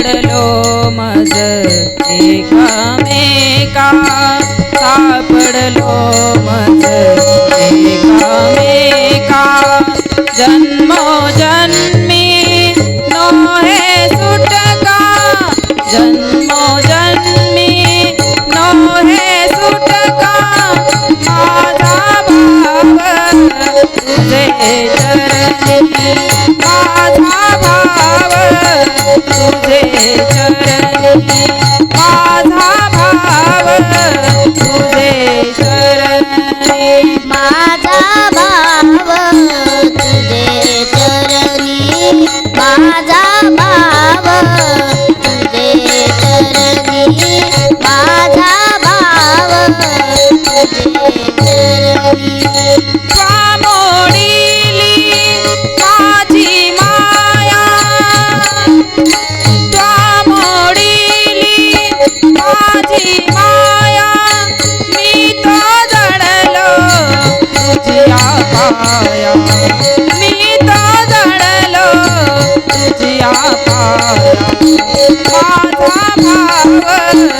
सापडलो मज एकामेका सापडलो मज एकामेका. Mata. माझा भाव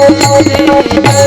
哎